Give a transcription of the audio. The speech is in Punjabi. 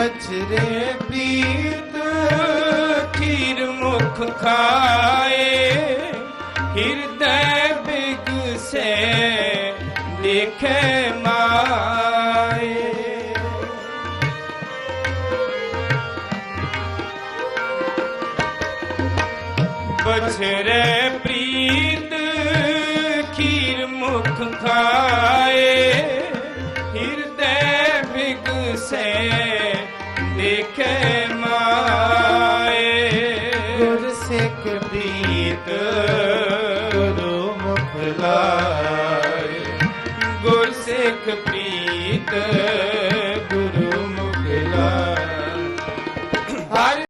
ਪ੍ਰੀਤ ਖੀਰ ਮੁਖ ਖਾਏ। ਹਿਰਦੈ ਬਿਗਸੇ ਦੇਖੇ ਮਾਏ। ਬਛਰੇ ਪ੍ਰੀਤ ਖੀਰ ਮੁਖ ਖਾਏ। ਦੇਖੇ ਮਾਏ। ਗੁਰ ਸਿੱਖ ਪ੍ਰੀਤ ਗੁਰੂ ਮੁਖ ਲਾਏ। ਗੁਰ ਸਿੱਖ ਪ੍ਰੀਤ